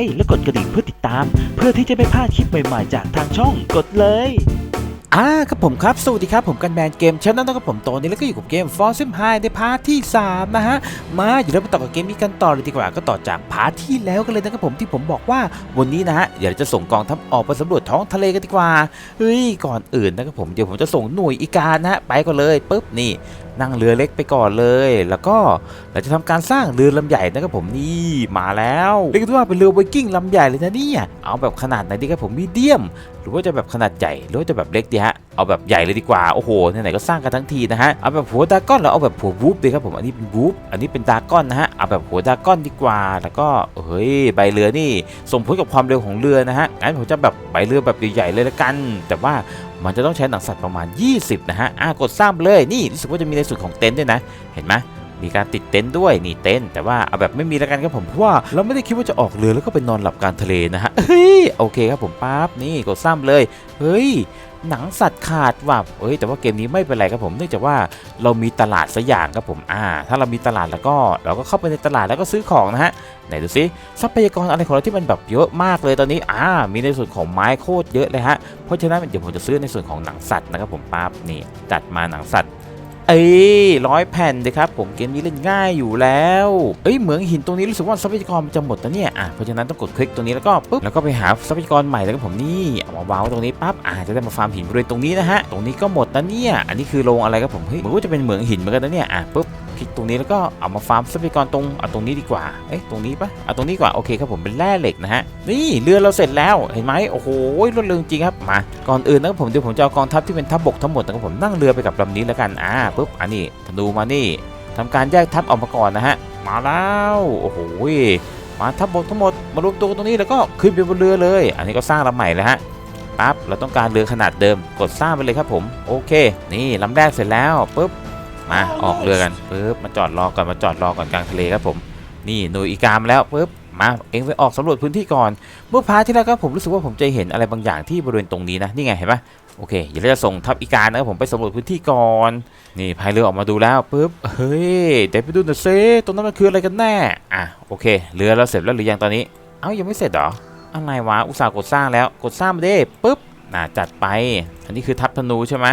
ค์และกดกระดิ่งเพื่อติดตาม เพื่อที่จะไม่พลาดคลิปใหม่ๆ จากทางช่องกดเลยอ่าครับผมครับ สวัสดีครับ ผมกันแมนเกมช n น l นะครับผมโตนี้แล้วก็อยู่กับเกม f o r ซิมไฮในพาร์ทที่ 3 นะฮะ มาอยู่แล้วมาต่อกับเกมนี้กันต่อเลยดีกว่าก็ต่อจากพาร์ทที่แล้วกันเลยนะครับผมที่ผมบอกว่าวันนี้นะฮะเดี๋ยวจะส่งกองทัพออกไปสำรวจท้องทะเลกันดีกว่าเฮ้ยก่อนอื่นนะครับผมเดี๋ยวผมจะส่งหน่วยอีกานะฮะไปก่อนเลยปุ๊บนี่นั่งเรือเล็กไปก่อนเลย แล้วก็เราจะทำการสร้างเรือลำใหญ่นะครับผมนี่มาแล้วเรียกได้ว่าเป็นเรือไวกิ้งลำใหญ่เลยนะเนี่ยเอาแบบขนาดไหนดีครับผมมีเดียม หรือว่าจะแบบขนาดใหญ่หรือว่าจะแบบเล็กดีฮะเอาแบบใหญ่เลยดีกว่าโอ้โหไหนๆก็สร้างกันทั้งทีนะฮะเอาแบบหัวดาก้อนแล้วเอาแบบหัววูฟดีครับผมอันนี้เป็นวูฟอันนี้เป็นดาก้อนนะฮะเอาแบบหัวดาก้อนดีกว่า แล้วก็เฮ้ยใบเรือนี่ส่งผลกับความเร็วของเรือนะฮะงั้นผมจะแบบใบเรือแบบใหญ่ๆเลยละกัน แต่ว่า มันจะต้องใช้หนังสัตว์ประมาณ 20 นะฮะอ่ากดสร้างเลยนี่รู้สึกว่าจะมีในส่วนของเต็นท์ด้วยนะ เห็นไหมมีการติดเต็นท์ด้วยนี่เต็นท์แต่ว่าเอาแบบไม่มีแล้วกันครับผมเพราะว่าเราไม่ได้คิดว่าจะออกเรือแล้วก็ไปนอนหลับกลางทะเลนะฮะเฮ้ยโอเคครับผมปั๊บนี่กดซ้ำเลย เฮ้ย หนังสัตว์ขาดว่ะเอ้ยแต่ว่าเกมนี้ไม่เป็นไรครับผมเนื่องจากว่าเรามีตลาดสักอย่างครับผมอ่า ถ้าเรามีตลาดแล้วก็เราก็เข้าไปในตลาดแล้วก็ซื้อของนะฮะไหนดูซิทรัพยากรอะไรของเราที่มันแบบเยอะมากเลยตอนนี้อ่ามีในส่วนของไม้โคตรเยอะเลยฮะเพราะฉะนั้นเดี๋ยวผมจะซื้อในส่วนของหนังสัตว์นะครับผมปั๊บนี่จัดมาหนังสัตว์ เอ้ยร้อยแผ่นเลยครับผมเกมนี้เล่นง่ายอยู่แล้ว เอ้ยเหมืองหินตรงนี้รู้สึกว่าทรัพยากรมันจะหมดนะเนี่ยอะเพราะฉะนั้นต้องกดคลิกตรงนี้แล้วก็ปุ๊บแล้วก็ไปหาทรัพยากรใหม่แล้วก็ผมนี่เอามาวางไว้ตรงนี้ปั๊บอ่าจะได้มาฟาร์มหินบริเวณตรงนี้นะฮะตรงนี้ก็หมดนะเนี่ยอันนี้คือโรงอะไรครับผมเฮ้ยเหมือนว่าจะเป็นเหมืองหินเหมือนกันนะเนี่ยอะปุ๊บ คลิกตรงนี้แล้วก็เอามาฟาร์มทรัพยากรตรงเอาตรงนี้ดีกว่า เอ๊ะตรงนี้ปะเอาตรงนี้กว่าโอเคครับผมเป็นแร่เหล็กนะฮะนี่เรือเราเสร็จแล้วเห็นไหมโอ้โหรวดเร็วจริงครับมาก่อนอื่นนะครับผมเดี๋ยวผมจะเอากองทัพที่เป็นทัพบกทั้งหมดนะครับผมนั่งเรือไปกับลำนี้แล้วกันอ่าปุ๊บอันนี้ธนูมานี่ทำการแยกทัพออกมาก่อนนะฮะมาแล้วโอ้โหมาทัพบกทั้งหมดมารวมตัวตรงนี้แล้วก็ขึ้นไปบนเรือเลย อันนี้ก็สร้างลำใหม่แล้วฮะปั๊บเราต้องการเรือขนาดเดิมกดสร้างไปเลยครับผมโอเค นี่ลำแรกเสร็จแล้วปุ๊บ มาออกเรือกันปึ๊บมาจอดรอก่อนมาจอดรอก่อนกลางทะเลครับผมนี่หน่วยอีกามาแล้วปึ๊บมาเองไปออกสำรวจพื้นที่ก่อน เมื่อพาร์ทที่แล้วครับผมรู้สึกว่าผมจะเห็นอะไรบางอย่างที่บริเวณตรงนี้นะนี่ไงเห็นปะโอเคเดี๋ยวเราจะส่งทัพอีกานะครับผมไปสำรวจพื้นที่ก่อนนี่พายเรือออกมาดูแล้วปึ๊บเฮ้ยเดี๋ยวไปดูหน่อยซิตรงนั้นมันคืออะไรกันแน่อะโอเคเรือเราเสร็จแล้วหรือยังตอนนี้ เอ้ายังไม่เสร็จเหรออะไรวะอุตส่าห์กดสร้างแล้วกดสร้างมาดิปึ๊บน่าจัดไป อันนี้คือทัพธนูใช่ไหม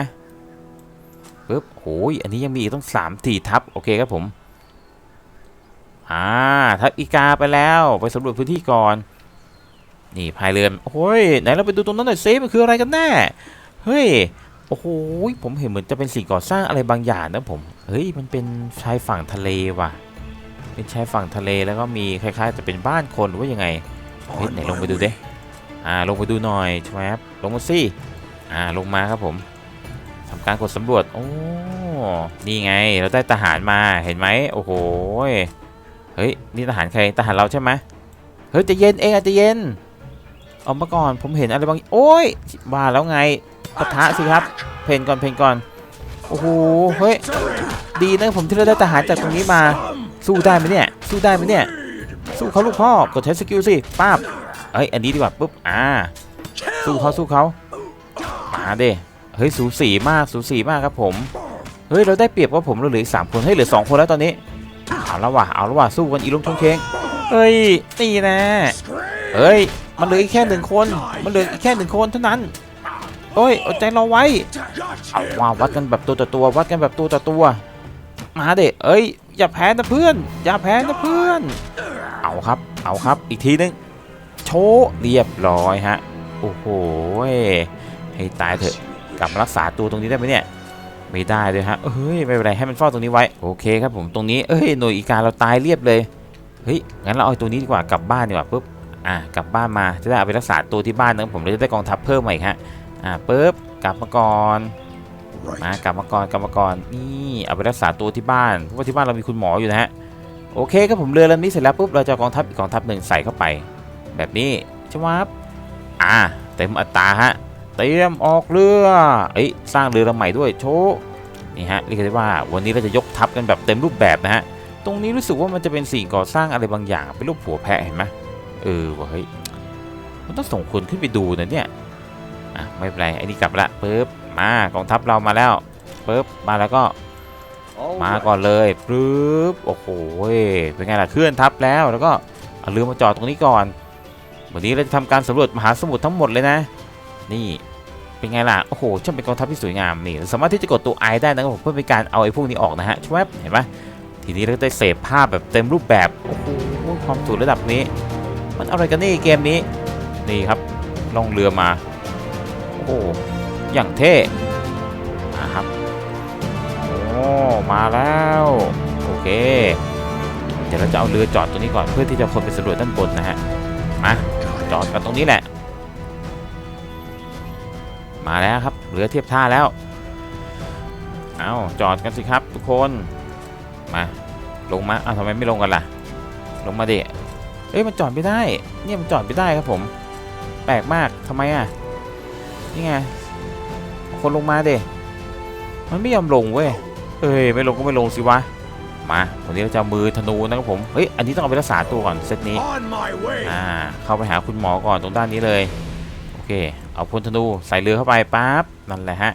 ปึ๊บโอ้ยอันนี้ยังมีอีกต้องสามสี่ทับโอเคครับผม อ่าทับอีกาไปแล้วไปสำรวจพื้นที่ก่อน นี่พายเรือโอ้ยไหนเราไปดูตรงนั้นหน่อยเซิมันคืออะไรกันแน่เฮ้ยโอ้โหผมเห็นเหมือนจะเป็นสิ่งก่อสร้างอะไรบางอย่างนะผมเฮ้ยมันเป็นชายฝั่งทะเลว่ะ เป็นชายฝั่งทะเลแล้วก็มีคล้ายๆ จะเป็นบ้านคนหรือว่ายังไงเฮ้ยไหนลงไปดูดิอ่าลงไปดูหน่อยใช่ไหมครับลงมาสิอ่าลงมาครับผมำการกดสำรวจ โอ้ นี่ไง เราได้ทหารมา เห็นไหม โอ้โห เฮ้ย นี่ทหารใคร ทหารเราใช่ไหมเฮ้ย จะเย็นเองอาจจะเย็นออกมาก่อน ผมเห็นอะไรบาง โอ้ยว่าแล้วไงปะทะสิครับ เพนก่อน เพนก่อน โอ้โห เฮ้ย ดีนะผมที่เราได้ทหารจากตรงนี้มา สู้ได้ไหมเนี่ย สู้ได้ไหมเนี่ย สู้เขาลูกพ่อ กดใช้สกิลสิป้าบเอ้ย อันนี้ดีกว่าปุ๊บ อ่า สู้เขาสู้เขามาเด้ เฮ้ยสูสีมากสูสีมากครับผม เฮ้ยเราได้เปรียบว่าผมเราเหลืออีกสามคนเฮ้เหลือสองคนแล้วตอนนี้เอาละว่ะเอาละว่ะสู้กันอีลุงทงเคงเฮ้ยนี่นะเฮ้ยมันเหลืออีกแค่หนึ่งคน มันเหลืออีกแค่หนึ่งคนเท่านั้นเฮ้ยอดใจรอไว้เอาว่าวัดกันแบบตัวต่อตัววัดกันแบบตัวต่อตัว มาเด็กเอ้ยอย่าแพ้นะเพื่อน อย่าแพ้นะเพื่อน เอาครับ เอาครับอีกทีนึงโชว์เรียบร้อยฮะโอ้โหให้ตายเถอะ กลับมารักษาตัวตรงนี้ได้ไหมเนี่ยไม่ได้เลยฮะเฮ้ยไม่เป็นไรให้มันเฝ้าตรงนี้ไว้โอเคครับผมตรงนี้เอ้ยหน่วยอีกาเราตายเรียบเลยเฮ้ยงั้นเราเอาตัวนี้ดีกว่ากลับบ้านดีกว่าปุ๊บอะกลับบ้านมาจะได้เอาไปรักษาตัวที่บ้านนะผมเราจะได้กองทัพเพิ่มใหม่ฮะอะปุ๊บกลับมาก่อนมากลับมาก่อนกลับมาก่อนนี่เอาไปรักษาตัวที่บ้านเพราะว่าที่บ้านเรามีคุณหมออยู่นะฮะโอเคครับผมเรือลำนี้เสร็จแล้วปุ๊บเราจะเอากองทัพอีกกองทัพหนึ่งใส่เข้าไป แบบนี้ใช่ไหมครับอะเต็มอัตราฮะ เตรียมออกเรือเอ้ยสร้างเรือลำใหม่ด้วยโชว์นี่ฮะเรียกได้ว่าวันนี้เราจะยกทัพกันแบบเต็มรูปแบบนะฮะตรงนี้รู้สึกว่ามันจะเป็นสิ่งก่อสร้างอะไรบางอย่างเป็นรูปหัวแพะเห็นไหมเออว่ะเฮ้ยมันต้องส่งคนขึ้นไปดูนะเนี่ยอะไม่เป็นไรไอ้นี่กลับละปึ๊บมากองทัพเรามาแล้วปึ๊บมาแล้วก็มาก่อนเลยปึ๊บโอ้โหเป็นไงล่ะเคลื่อนทัพแล้วแล้วก็เอาเรือมาจอดตรงนี้ก่อน วันนี้เราจะทำการสำรวจมหาสมุทรทั้งหมดเลยนะ นี่เป็นไงล่ะ โอ้โหช่างเป็นกองทัพที่สวยงามนี่ สามารถที่จะกดตัวไอได้นะครับผมเพื่อเป็นการเอาไอ้พวกนี้ออกนะฮะชวบเห็นไหมทีนี้เราได้เสพภาพแบบเต็มรูปแบบ โอ้โหความสูงระดับนี้ มันอะไรกันนี่เกมนี้ นี่ครับล่องเรือมา โอ้โหอย่างเท่มาครับโอ้มาแล้วโอเค เดี๋ยวเราจะเอาเรือจอดตรงนี้ก่อนเพื่อที่จะคนไปสำรวจด้านบนนะฮะมาจอดกันตรงนี้แหละ มาแล้วครับเรือเทียบท่าแล้ว เอาจอดกันสิครับทุกคน มาลงมาอ้าวทำไมไม่ลงกันล่ะ ลงมาดิเอ้ยมันจอดไม่ได้ เนี่ยมันจอดไม่ได้ครับผม แปลกมากทำไมอะ นี่ไง คนลงมาเดมันไม่ยอมลงเว้ย เอ้ยไม่ลงก็ไม่ลงสิวะ มาวันนี้เราจะเอามือธนูนะครับผม เฮ้ยอันนี้ต้องเอาไปรักษาตัวก่อนเซตนี้ On my way. อ่าเข้าไปหาคุณหมอก่อนตรงด้านนี้เลยโอเค เอาพลธนูใส่เรือเข้าไปปั๊บนั่นแหละฮะ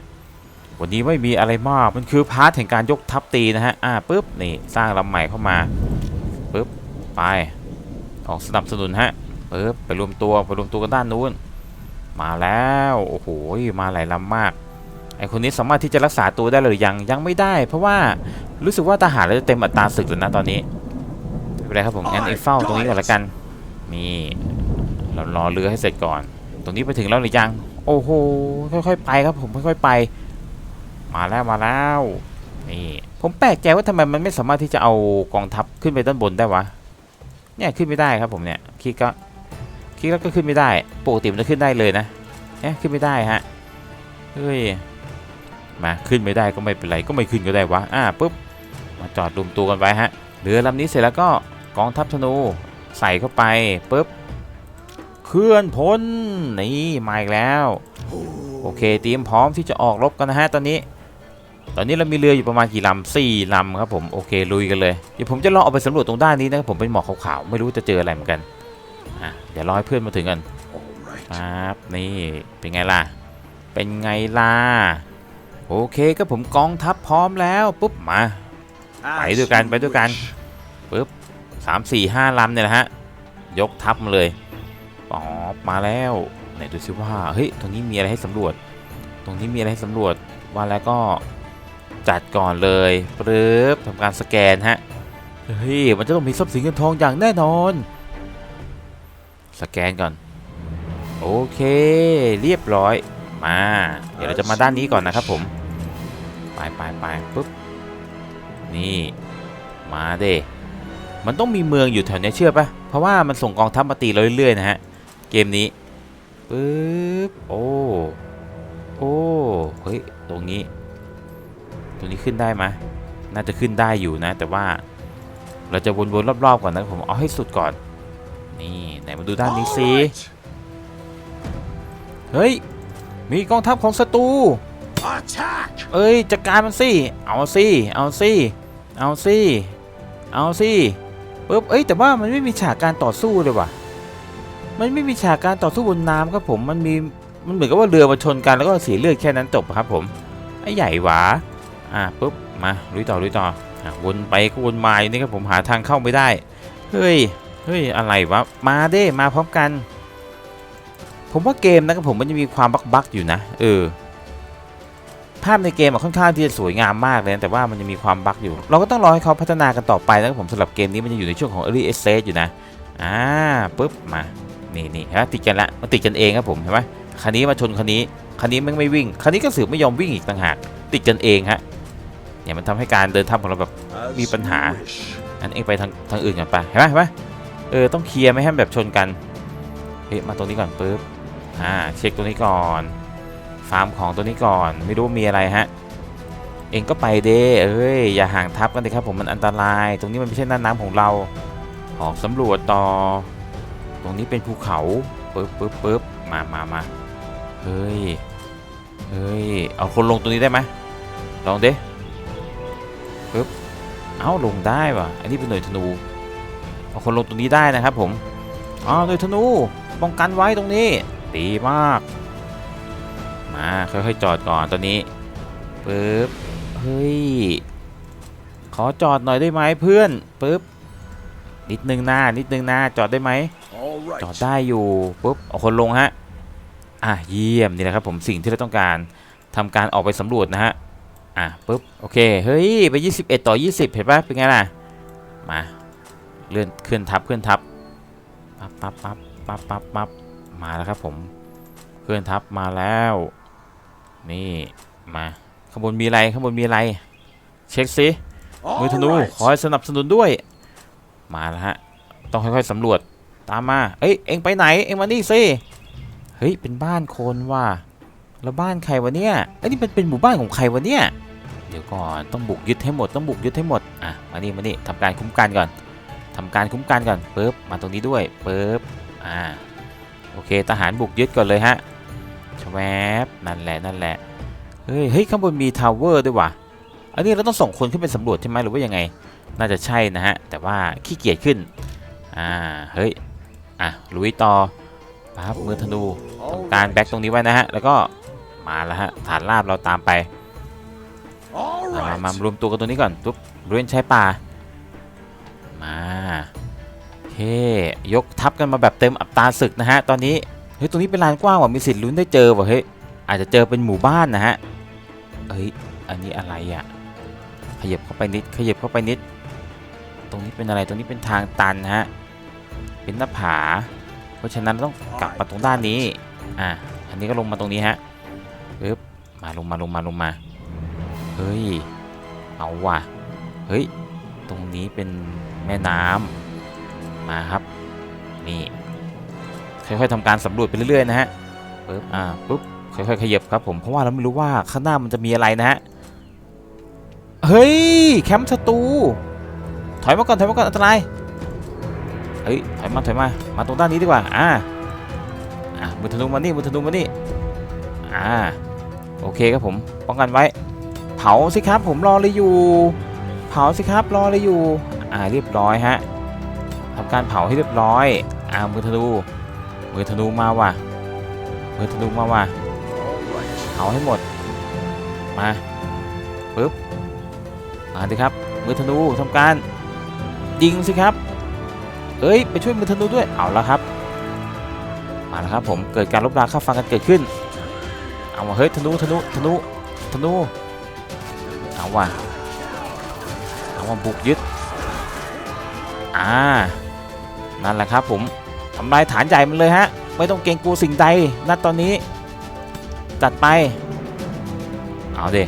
วันนี้ไม่มีอะไรมาก มันคือพาร์ทแห่งการยกทัพตีนะฮะ อ่าปุ๊บ นี่สร้างลำใหม่เข้ามาปุ๊บ ไป ออกสนับสนุนฮะปึ๊บ ไปรวมตัว ไปรวมตัวกันด้านนู้น มาแล้ว โอ้โห มาหลายลำมาก ไอคนนี้สามารถที่จะรักษาตัวได้หรือยัง ยังไม่ได้ เพราะว่ารู้สึกว่าทหารเราจะเต็มอัตราศึกแล้วนะตอนนี้ไม่เป็นไรครับผมงั้นเอเฝ้าตรงนี้ก่อนละกัน นี่ เรารอเรือให้เสร็จก่อน ตรงนี้ไปถึงแล้วหรือยัง โอ้โห ค่อยๆไปครับผมค่อยๆไป มาแล้วมาแล้ว นี่ ผมแปลกใจว่าทำไมมันไม่สามารถที่จะเอากองทัพขึ้นไปด้านบนได้วะ เนี่ยขึ้นไม่ได้ครับผมเนี่ยคลิกก็คลิกแล้วก็ขึ้นไม่ได้ ปกติมันจะขึ้นได้เลยนะเนี่ยขึ้นไม่ได้ฮะ เฮ้ย มาขึ้นไม่ได้ก็ไม่เป็นไรก็ไม่ขึ้นก็ได้วะ อ่าปุ๊บ มาจอดรวมตัวกันไว้ฮะ เรือลำนี้เสร็จแล้วก็กองทัพธนูใส่เข้าไปปุ๊บ เคลื่อนพ้นนี่มาอีกแล้วโอเคเตรียมพร้อมที่จะออกรบกันนะฮะตอนนี้ ตอนนี้เรามีเรืออยู่ประมาณกี่ลำสี่ลำครับผมโอเคลุยกันเลยเดี๋ยวผมจะลองเอาไปสำรวจตรงด้านนี้นะครับผมเป็นหมอกขาวๆไม่รู้จะเจออะไรเหมือนกันอะเดี๋ยวรอให้เพื่อนมาถึงกัน All right. ครับนี่เป็นไงล่ะเป็นไงล่ะโอเคก็ผมกองทัพพร้อมแล้วปุ๊บมาไปด้วยกันไปด้วยกันปุ๊บสามสี่ห้าลำเนี่ยนะฮะยกทัพมาเลย อ๋อมาแล้วไหนดูซิว่าเฮ้ยตรงนี้มีอะไรให้สำรวจ ตรงนี้มีอะไรให้สำรวจว่าแล้วก็จัดก่อนเลยปึ๊บทำการสแกนฮะเฮ้ยมันจะต้องมีทรัพย์สินเงินทองอย่างแน่นอน สแกนก่อน โอเค เรียบร้อยมา เดี๋ยวเราจะมาด้านนี้ก่อนนะครับผม ไปไปไปปุ๊บนี่มาเด้มันต้องมีเมืองอยู่แถวนี้เชื่อปะเพราะว่ามันส่งกองทัพมาตีเราเรื่อยๆนะฮะ เกมนี้ปึ๊บโอ้โอ้เฮ้ยตรงนี้ ตรงนี้ขึ้นได้ไหมยน่าจะขึ้นได้อยู่นะ แต่ว่าเราจะวนๆรอบๆก่อนนะผมเอาให้สุดก่อน นี่ไหนมาดูด้านนี้สิ All right. เฮ้ยมีกองทัพของศัตรู Attack. เอ้ยจัดการมันสิเอาสิเอาสิเอาสิเอาสิปึ๊บเอ้ยแต่ว่ามันไม่มีฉากการต่อสู้เลยว่ะ มันไม่มีฉากการต่อสู้บนน้ำครับผมมันมีมันเหมือนกับว่าเรือมาชนกันแล้วก็เสียเลือดแค่นั้นจบครับผมไอ้ใหญ่หวาอะปุ๊บมาลุยต่อลุยต่ออะวนไปก็วนมาอยู่นี่ครับผมหาทางเข้าไม่ได้เฮ้ยเฮ้ยอะไรวะมาเด้มาพร้อมกัน ผมว่าเกมนะครับผมมันจะมีความบั๊กๆอยู่นะเออภาพในเกมอะค่อนข้างที่จะสวยงามมากเลยนะแต่ว่ามันจะมีความบั๊กอยู่ เราก็ต้องรอให้เขาพัฒนากันต่อไปนะครับผมสำหรับเกมนี้มันจะอยู่ในช่วงของ Early Access อยู่นะ อ่าปุ๊บมา นี่นี่เห็นไหมติดกันละมันติดกันเองครับผมเห็นไหมคันนี้มาชนคันนี้คันนี้มันไม่วิ่งคันนี้ก็สืบไม่ยอมวิ่งอีกต่างหากติดกันเองฮะเนี่ยมันทำให้การเดินทางของเราแบบ As Mi ปัญหา you wish. อันเองไปทางทางอื่นกันไปเห็นไหมเห็นไหมเออต้องเคลียร์ไม่ให้มันแบบชนกันเฮ้ยมาตรงนี้ก่อนปุ๊บอ่าเช็คตัวนี้ก่อน ฟาร์มของตัวนี้ก่อนไม่รู้ว่ามีอะไรฮะเองก็ไปเด้เอ้ยอย่าห่างทับกันเลยครับผมมันอันตราย ตรงนี้มันไม่ใช่น่านน้ำของเราออกสำรวจต่อต รงนี้เป็นภูเขาปึ๊บปึ๊บปึ๊บมามามาเฮ้ย เฮ้ย เอาคนลงตรงนี้ได้ไหมลองดิปึ๊บ เอ้าลงได้ว่ะ อันนี้เป็นหน่วยธนู เอาคนลงตรงนี้ได้นะครับผมอ๋อหน่วยธนู ป้องกันไว้ตรงนี้ ดีมาก มาค่อยๆจอดก่อนตอนนี้ปึ๊บ เฮ้ย ขอจอดหน่อยได้ไหมเพื่อนปึ๊บ นิดนึงหน้านิดนึงหน้าจอดได้ไหม จอดได้อยู่ปุ๊บเอาคนลงฮะอะเยี่ยมนี่แหละครับผมสิ่งที่เราต้องการทำการออกไปสำรวจนะฮะอะปุ๊บโอเคเฮ้ยไป 21 ต่อ 20 เห็นปะเป็นไงล่ะมาเลื่อนเคลื่อนทับเคลื่อนทับปั๊บปั๊บปั๊บปั๊บปั๊บปั๊บมาแล้วครับผมเคลื่อนทับมาแล้ว นี่มาข้างบนมีอะไรข้างบนมีอะไร เช็คสิมือธนูขอให้สนับสนุนด้วย มาแล้วฮะต้องค่อยๆสำรวจ ตามมา เอ้ย เอ็งไปไหน เอ็งมานี่สิเฮ้ย เป็นบ้านคนว่ะ แล้วบ้านใครวะเนี่ยไอ้นี่เป็นเป็นหมู่บ้านของใครวะเนี่ย เดี๋ยวก่อน ต้องบุกยึดให้หมด ต้องบุกยึดให้หมด อะ มานี่มานี่ทำการคุ้มกันก่อนทำการคุ้มกันก่อนปึ๊บ มาตรงนี้ด้วยปึ๊บ อ่า โอเค ทหารบุกยึดก่อนเลยฮะชแวบนั่นแหละ นั่นแหละ เฮ้ย เฮ้ย ข้างบนมีทาวเวอร์ด้วยว่ะ อันนี้เราต้องส่งคนขึ้นไปสำรวจใช่ไหมหรือว่ายังไง น่าจะใช่นะฮะ แต่ว่าขี้เกียจขึ้น อ่า เฮ้ย อะลุยต่อปั๊บมือธนูทำการแบ็กตรงนี้ไว้นะฮะ แล้วก็มาแล้วฮะ ฐานราบเราตามไปมามามารวมตัวกันตรงนี้ก่อนปุ๊บบริเวณชายป่า มาโอเคยกทัพกันมาแบบเต็มอัตราศึกนะฮะ ตอนนี้ เฮ้ย ตรงนี้เป็นลานกว้างว่ะมีสิทธิ์ลุ้นได้เจอว่ะเฮ้ย อาจจะเจอเป็นหมู่บ้านนะฮะเฮ้ย อันนี้อะไรอะ ขยับเข้าไปนิด ขยับเข้าไปนิด ตรงนี้เป็นอะไร ตรงนี้เป็นทางตันนะฮะ เป็นหน้าผา เพราะฉะนั้นต้องกลับมาตรงด้านนี้ อะ อันนี้ก็ลงมาตรงนี้ฮะปึ๊บมาลงมาลงมาลงมา เฮ้ย เอาว่ะ เฮ้ย ตรงนี้เป็นแม่น้ำมาครับ นี่ ค่อยๆทำการสำรวจไปเรื่อยๆนะฮะปึ๊บ อ่าปุ๊บ ค่อยๆขยับครับผม เพราะว่าเราไม่รู้ว่าข้างหน้ามันจะมีอะไรนะฮะ เฮ้ย แคมป์ศัตรู ถอยมาก่อน ถอยมาก่อน อันตราย เฮ้ยถอยมาถอยมามาตรงด้านนี้ดีกว่าอ่าอ่ามือธนูมานี่มือธนูมานี่อ่าโอเคครับผมป้องกันไว้ เผาสิครับผมรอเลยอยู่ เผาสิครับรอเลยอยู่อ่าเรียบร้อยฮะทำการเผาให้เรียบร้อยอ่ามือธนูมือธนูมาว่ะมือธนูมาว่ะเผาให้หมดมาปึ๊บมาดิครับมือธนูทำการยิงสิครับ เอ้ยไปช่วยมือธนูด้วยเอาละครับมาแล้วครับผมเกิดการลบราค่าฟังกันเกิดขึ้นเอามาเฮ้ยธนูธนูธนูธนูเอาว่ะเอาว่าบุกยึดอ่านั่นแหละครับผมทำลายฐานใหญ่มันเลยฮะไม่ต้องเกรงกลัวสิ่งใดณตอนนี้จัดไปเอาเด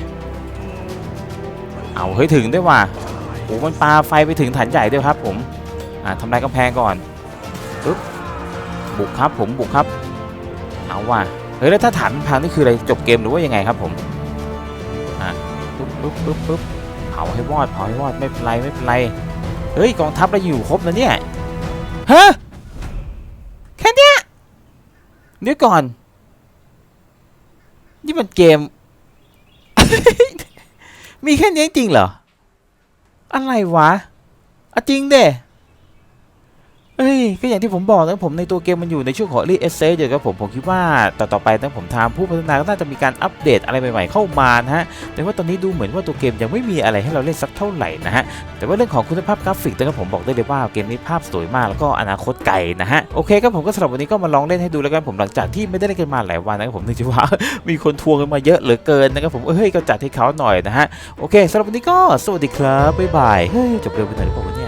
เอาเฮ้ยถึงด้วยว่ะโอ้มันปาไฟไปถึงฐานใหญ่ด้วยครับผม อ่าทำลายกำแพงก่อนปึ๊บบุกครับผมบุกครับเอาว่ะเฮ้ยแล้วถ้าฐานพังนี่คืออะไรจบเกมหรือว่ายังไงครับผมปุ๊บปุ๊บปุ๊บปุ๊บเผาให้วอดเผาให้วอดไม่เป็นไรไม่เป็นไรเฮ้ยกองทัพเราอยู่ครบนะเนี่ยฮะแค่เนี้ยเดี๋ยวก่อนนี่มันเกม มีแค่นี้จริงเหรอ อะไรวะอะจริงเด้ เอ้ยก็อย่างที่ผมบอกนะผมในตัวเกมมันอยู่ในช่วงของรีเอเซเดี๋ยครับผมผมคิดว่าต่อต่อไปตั้งผมทำผู้พัฒนาก็น่าจะมีการอัปเดตอะไรใหม่ๆเข้ามานะฮะแต่ว่าตอนนี้ดูเหมือนว่าตัวเกมยังไม่มีอะไรให้เราเล่นสักเท่าไหร่นะฮะแต่ว่าเรื่องของคุณภาพกราฟิกนะครับผมบอกได้เลยว่าเกมนี้ภาพสวยมากแล้วก็อนาคตไกลนะฮะโอเคครับผมก็สำหรับวันนี้ก็มาลองเล่นให้ดูแล้วกันผมหลังจากที่ไม่ได้เล่นกันมาหลายวันนะครับผมนึกว่ามีคนทวงกันมาเยอะเหลือเกินนะครับผมเฮ้ยก็จัดให้เขาหน่อยนะฮะโอเคสำหรับวันนี้ก็สวัสดีครับบ๊ายบายเฮ้ยจบเร็วไปหน่อยหรือเปล่าเนี่ย